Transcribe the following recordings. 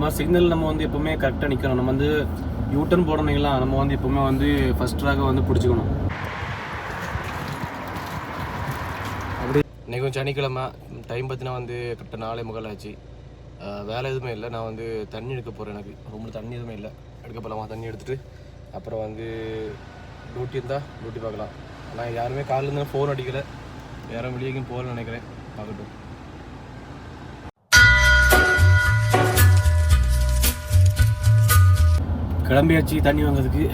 மாதிரி சிக்னல் நம்ம வந்து எப்பவுமே கரெக்டாக நிற்கணும் நம்ம வந்து யூட்டர்ன் போடணுங்களா நம்ம வந்து எப்பவுமே வந்து ஃபஸ்ட் ட்ராக வந்து பிடிச்சிக்கணும். அப்படி இன்றைக்கி கொஞ்சம் சனிக்கிழமை டைம் பார்த்தீங்கன்னா வந்து கரெக்டாக நாளை முகால் ஆச்சு. வேலை எதுவுமே இல்லை. நான் வந்து தண்ணி எடுக்க போகிறேன் எனக்கு. ரூமில் தண்ணி எதுவுமே இல்லை. எடுக்க போகலாமா தண்ணி எடுத்துகிட்டு அப்புறம் வந்து டியூட்டி இருந்தால் டியூட்டி பார்க்கலாம். ஆனால் யாருமே காலையிலேருந்து ஃபோன் அடிக்கலை. வேறு வெளியே எங்கேயும் போகலன்னு நினைக்கிறேன். பார்க்கட்டும். கிளம்பியாச்சு தண்ணி வாங்குறதுக்கு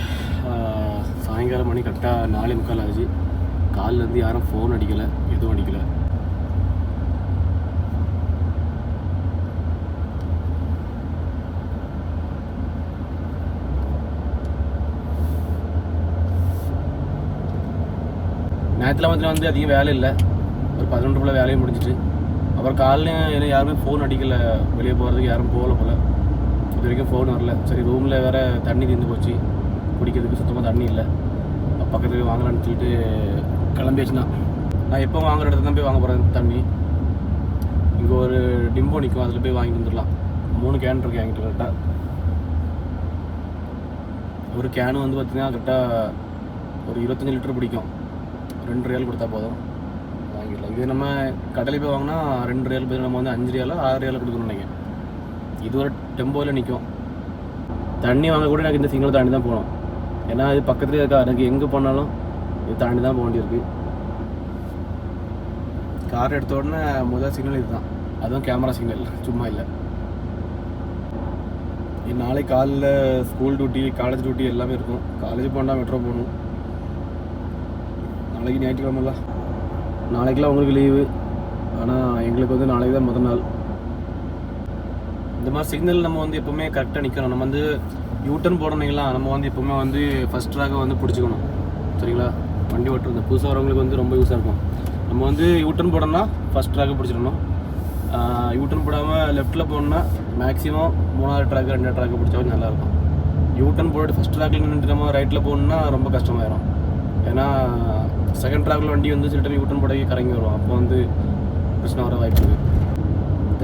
சாயங்காலம் மணி கரெக்டாக நாலே முக்கால் ஆச்சு காலிலேருந்து யாரும் ஃபோன் அடிக்கலை எதுவும் அடிக்கலை. நேரத்தில் வந்து வந்து அதிகம் வேலை இல்லை. ஒரு பதினொன்று போல் வேலையும் முடிஞ்சிட்டு. அப்புறம் காலையில் யாருமே ஃபோன் அடிக்கலை. வெளியே போகிறதுக்கு யாரும் போகல போல. இது வரைக்கும் ஃபோன் வரல. சரி ரூமில் வேறு தண்ணி தீர்ந்து போச்சு. குடிக்கிறதுக்கு சுத்தமாக தண்ணி இல்லை. பக்கத்துக்கு வாங்கலான்னு சொல்லிட்டு கிளம்பியாச்சுன்னா. நான் எப்போ வாங்குற இடத்துல தான் போய் வாங்க போகிறேன் தண்ணி இங்கே ஒரு டிம்போ நிற்கும் அதில் போய் வாங்கிட்டு வந்துடலாம். மூணு கேன் இருக்கு என்கிட்ட கரெக்டாக ஒரு கேனு வந்து பார்த்திங்கன்னா கரெக்டாக ஒரு இருபத்தஞ்சி லிட்டர் பிடிக்கும். ரெண்டு ரியால் கொடுத்தா போதும். வாங்கிடலாம். இது நம்ம கடையில் போய் வாங்கினா ரெண்டு ரியால் பதில் நம்ம வந்து அஞ்சு ரியாலோ ஆறு ரியாலோ கொடுக்கணும் நினைக்கிறேன். இது ஒரு டெம்போவில் நிற்கும் தண்ணி வாங்க கூட எனக்கு இந்த சிக்னல் தாண்டி தான் போகணும். ஏன்னா இது பக்கத்துலேயே இருக்கா எனக்கு எங்கே போனாலும் இது தாண்டி தான் போக வேண்டியிருக்கு. கார் எடுத்த உடனே முதல் சிக்னல் இதுதான். அதுவும் கேமரா சிக்னல் சும்மா இல்லை. நாளைக்கு காலைல ஸ்கூல் டியூட்டி காலேஜ் டியூட்டி எல்லாமே இருக்கும். காலேஜ் போனால் மெட்ரோ போகணும். நாளைக்கு ஞாயிற்றுக்கிழமைல. நாளைக்கெல்லாம் உங்களுக்கு லீவு ஆனால் எங்களுக்கு வந்து நாளைக்கு தான் முதல் நாள். இந்த மாதிரி சிக்னல் நம்ம வந்து எப்பவுமே கரெக்டாக நிற்கணும் நம்ம வந்து யூட்டர்ன் போடணுங்களா நம்ம வந்து எப்பவுமே வந்து ஃபஸ்ட்டாக ட்ராக்கை வந்து பிடிச்சிக்கணும். சரிங்களா? வண்டி ஓட்டுறது. புதுசாக வரவங்களுக்கு வந்து ரொம்ப யூஸாக இருக்கும். நம்ம வந்து யூட்டர்ன் போடணும்னா ஃபர்ஸ்ட் ட்ராக்கை பிடிச்சிடணும். யூட்டர்ன் போடாமல் லெஃப்ட்டில் போகணுன்னா மேக்ஸிமம் மூணாவது ட்ராக் ரெண்டாவது ட்ராக்கு பிடிச்சா கொஞ்சம் நல்லாயிருக்கும் யூட்டர்ன் போட்டு ஃபஸ்ட் ட்ராக்கில் நின்றுட்டு நம்ம ரைட்டில் போகணுன்னா ரொம்ப கஷ்டமாயிரும். ஏன்னா செகண்ட் ட்ராக்கில் வண்டி வந்து சில டைம் யூட்டர்ன் போடவே கறங்கி வரும் அப்போ வந்து பிரச்சனை வர வாய்ப்பு இருக்குது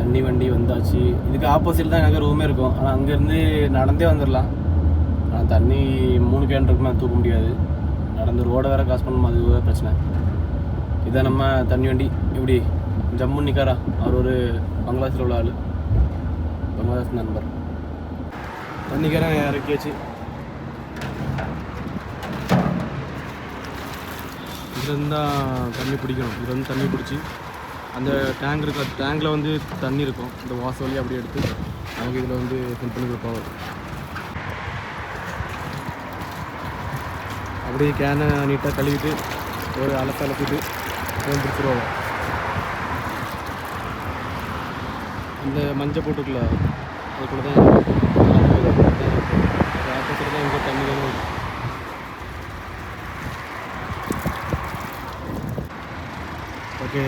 தண்ணி வண்டி வந்தாச்சு. இதுக்கு ஆப்போசிட் தான் எனக்கு ரூமே இருக்கும். ஆனால் அங்கேருந்து நடந்தே வந்துடலாம் ஆனால் தண்ணி மூணு கேன் தூக்க முடியாது. நடந்து ரோடை வேறு காசு பண்ணும் அது பிரச்சனை. இதான் நம்ம தண்ணி வண்டி. இப்படி ஜம்மு நிக்காரா? அவர் ஒரு பங்களாதேஷில் உள்ள ஆள். பங்களாதேஷ் நண்பர். தண்ணிக்காரன் இறக்கியாச்சு. இதுலேருந்து தான் தண்ணி பிடிக்கணும். இதுலேருந்து தண்ணி பிடிச்சி அந்த டேங்க் இருக்க டேங்கில் வந்து தண்ணி இருக்கும். இந்த வாச வழி அப்படியே எடுத்து நாங்கள் இதில் வந்து ஃபில் பண்ணி கொடுப்பாங்க. அப்படியே கேனை நீட்டாக கழுவிட்டு ஒரு அலச அலசிட்டு ஃபோன் பிடிச்சிருவாங்க இந்த மஞ்சள் போட்டுக்கல அது கூட தான் ஆப்போசிட் தான் இங்கே தண்ணி வேணும் ஓகே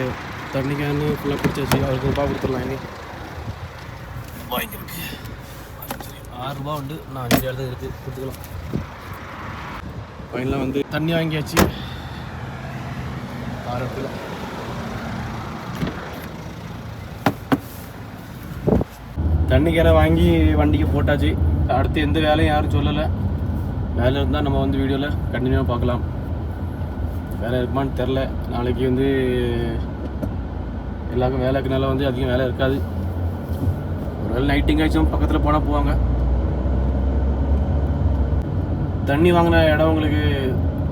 தண்ணி கேனு ஃபுல்லாக பிடிச்சாச்சு அவருக்கு ரூபா கொடுத்துடலாம் இனி. வாங்கிருக்கு ஆறு ரூபா உண்டு. நான் அஞ்சு இடத்துல இருக்குது கொடுத்துக்கலாம். ஃபைனலாக வந்து தண்ணி வாங்கியாச்சு. ஆறு இடத்துல தண்ணி கேனை வாங்கி வண்டிக்கு போட்டாச்சு. அடுத்து எந்த வேலையும் யாரும் சொல்லலை. வேலை இருந்தால் நம்ம வந்து வீடியோவில் கண்டினியூவாக பார்க்கலாம். வேலை இருக்குமான்னு தெரில நாளைக்கு வந்து எல்லாருக்கும் வேலை இருக்கனால வந்து அதிகம் வேலை இருக்காது. ஒருவேளை நைட்டிங் ஆச்சும் பக்கத்தில் போனால் போவாங்க. தண்ணி வாங்கின இடம் உங்களுக்கு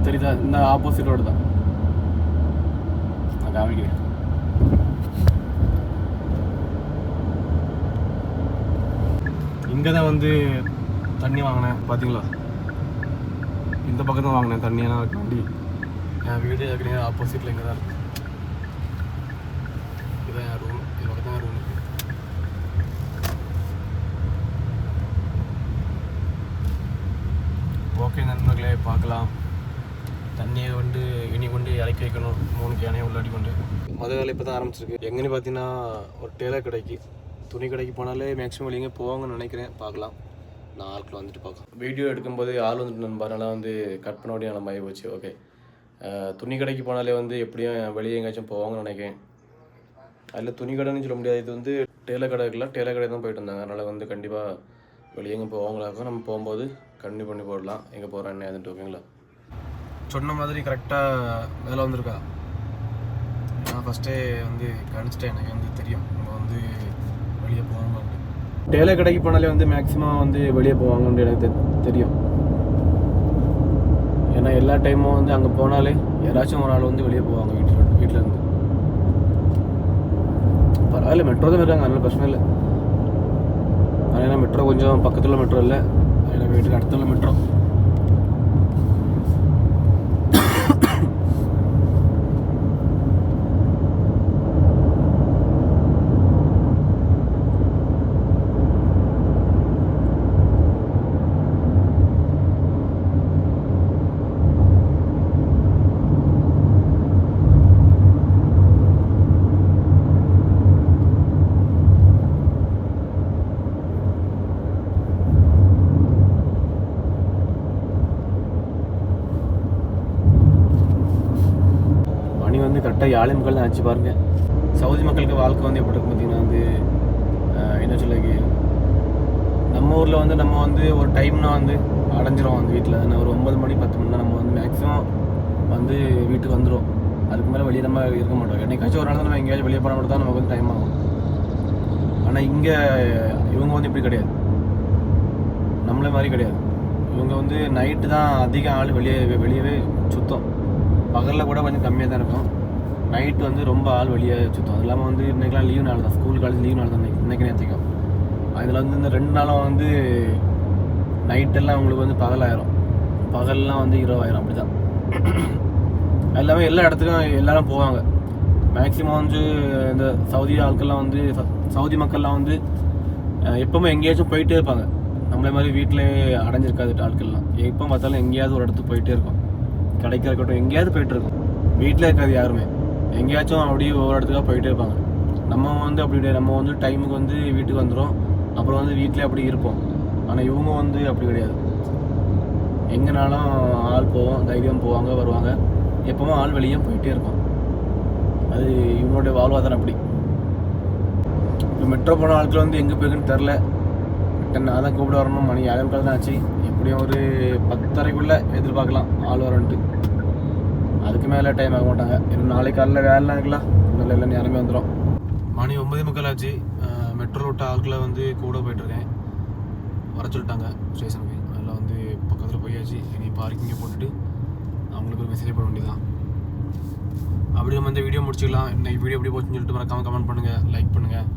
தெரியுதா? இந்த ஆப்போசிட் ரோடு தான். நான் காமிக்கிறேன் இங்கே தான் வந்து தண்ணி வாங்கினேன் பார்த்தீங்களா இந்த பக்கம் தான் வாங்கினேன் தண்ணியெல்லாம் வண்டி. என் வீடு ஏற்கனவே ஆப்போசிட்டில் இங்கே தான் இருக்குது இதான் என் ரூம் இது பக்கம் தான் ரூம் இருக்கு ஓகே நண்பர்களே பார்க்கலாம். தண்ணியை வந்து இனி கொண்டு இறக்கி வைக்கணும். மூணு கேனையும் உள்ளாடி கொண்டு. மொதல் வேலை இப்போ தான் ஆரம்பிச்சிருக்கு. எங்கன்னு பார்த்தீங்கன்னா ஒரு டெய்லர் கடைக்கு. துணி கடைக்கு போனாலே மேக்ஸிமம் வெளியே போவாங்கன்னு நினைக்கிறேன். பார்க்கலாம். நான் ஆட்கள் வந்துட்டு பார்க்கலாம். வீடியோ எடுக்கும்போது ஆள் வந்துட்டு நண்பா அதனால் வந்து கட் பண்ண வேண்டிய நம்ம போச்சு. ஓகே துணி கடைக்கு போனாலே வந்து எப்படியும் வெளியே எங்கேயாச்சும் போவாங்கன்னு நினைக்கிறேன். அதில் துணி கடைன்னு சொல்ல முடியாது. இது வந்து டேலர் கடை இருக்குல்ல. டேலர் கடை தான் போயிட்டு இருந்தாங்க அதனால் வந்து கண்டிப்பாக வெளியே எங்கே போவாங்களாக்கும் நம்ம போகும்போது கண்டினியூ பண்ணி போடலாம். எங்கே போகிறோம் என்ன ஏதுன்ட்டு ஓகேங்களா? சொன்ன மாதிரி கரெக்டாக வேலை வந்திருக்கா? நான் ஃபஸ்ட்டே வந்து கணிச்சிட்டேன் எனக்கு வந்து தெரியும். நம்ம வந்து வெளியே போகணும் டேலர் கடைக்கு போனாலே வந்து மேக்ஸிமம் வந்து வெளியே போவாங்கன்னு எனக்கு தெ- தெரியும். ஏன்னா எல்லா டைமும் வந்து அங்கே போனாலே யாராச்சும் ஒரு ஆள் வந்து வெளியே போவாங்க வீட்டில் வீட்டிலேருந்து பரவாயில்ல மெட்ரோ தான் இருக்காங்க அதனால பிரச்சனை இல்லை. ஏன்னா மெட்ரோ கொஞ்சம் பக்கத்தில் மெட்ரோ இல்லை. ஏன்னா வீட்டுக்கு அடுத்துள்ள மெட்ரோ மணி வந்து மக்கள் தான் ஆச்சு பாருங்கள் சவுதி மக்களுக்கு வாழ்க்கை வந்து எப்படி இருக்கும் பார்த்தீங்கன்னா வந்து என்ன சொல்ல நம்ம ஊரில் வந்து நம்ம வந்து ஒரு டைம்னா வந்து அடைஞ்சிரும் வந்து வீட்டில் ஒரு ஒம்பது மணி பத்து மணி நம்ம வந்து மேக்ஸிமம் வந்து வீட்டுக்கு வந்துடும் அதுக்கு மேலே வெளியே நம்ம இருக்க மாட்டோம். என்னைக்காச்சும் ஒரு நாள் நம்ம எங்கேயாச்சும் வெளியே போன மட்டும் தான் நமக்கு வந்து டைம் ஆகும். ஆனால் இங்கே இவங்க வந்து இப்படி கிடையாது. நம்மளே மாதிரி கிடையாது. இவங்க வந்து நைட்டு தான் அதிக ஆள் வெளியே வெளியவே சுத்தம். பகலில் கூட கொஞ்சம் கம்மியாக தான் இருக்கும். நைட்டு வந்து ரொம்ப ஆள் வெளியே சுத்தம். அது இல்லாமல் வந்து இன்றைக்கெலாம் லீவ் நாள் தான். ஸ்கூல் காலேஜ் லீவ் நாள் தான் இன்னைக்கு. நேற்றுக்கும் அதில் வந்து இந்த ரெண்டு நாளும் வந்து நைட்டெல்லாம் உங்களுக்கு வந்து பகலாயிரும் பகல்லாம் வந்து இரவாயிரும் அப்படி தான் எல்லாமே எல்லா இடத்துக்கும் எல்லாரும் போவாங்க. மேக்ஸிமம் வந்து இந்த சவுதி ஆட்கள்லாம் வந்து ச- சவுதி மக்கள்லாம் வந்து எப்போவுமே எப்பவுமே எங்கேயாச்சும் போயிட்டே இருப்பாங்க. நம்மளே மாதிரி வீட்டிலே அடைஞ்சிருக்காது ஆட்கள்லாம். எப்போ பார்த்தாலும் எங்கேயாவது ஒரு இடத்துக்கு போயிட்டே இருக்கும். கடைக்கு இருக்கட்டும் எங்கேயாவது போயிட்டு இருக்கும். வீட்டில் இருக்காது யாருமே. எங்கேயாச்சும் அப்படியே ஒவ்வொரு இடத்துக்காக போயிட்டே இருப்பாங்க. நம்ம வந்து அப்படி கிடையாது. நம்ம வந்து டைமுக்கு வந்து வீட்டுக்கு வந்துடும் அப்புறம் வந்து வீட்டிலே அப்படி இருப்போம். ஆனால் இவங்க வந்து அப்படி கிடையாது. எங்கேனாலும் ஆள் போவோம் தைரியம் போவாங்க வருவாங்க. எப்பவும் ஆள் வெளியே போயிட்டே இருக்கும் அது இவங்களுடைய வாழ்வாதாரம் அப்படி. இப்போ மெட்ரோ போன ஆட்கள் வந்து எங்கே போயிருக்குன்னு தெரில நான் தான் கூப்பிட வரணும். மணி ஏழை முக்கால் தான் ஆச்சு. எப்படியும் ஒரு பத்தரைக்குள்ளே எதிர்பார்க்கலாம். ஆள் வரன்ட்டு அதுக்கு மேலே டைம் ஆக மாட்டாங்க. இன்னும் நாளைக்கு காலையில் வேலைலாம் இருக்கலாம் இன்னும் இல்லை யாருமே வந்துடும் மணி ஒன்பதே முக்கால் ஆச்சு. மெட்ரோ விட்ட ஆட்களை வந்து கூட போயிட்டுருக்கேன் வர சொல்லிட்டாங்க ஸ்டேஷனுக்கு அதெல்லாம் வந்து பக்கத்தில் போயாச்சு. இனி பார்க்கிங்கை போட்டுட்டு அவங்களுக்கு ஒரு மெசேஜ் போட வேண்டியதான் அப்படி நம்ம இந்த வீடியோ முடிச்சுக்கலாம். இன்னைக்கு வீடியோ எப்படி போச்சுன்னு சொல்லிட்டு மறக்காமல் கமெண்ட் பண்ணுங்கள் லைக் பண்ணுங்கள்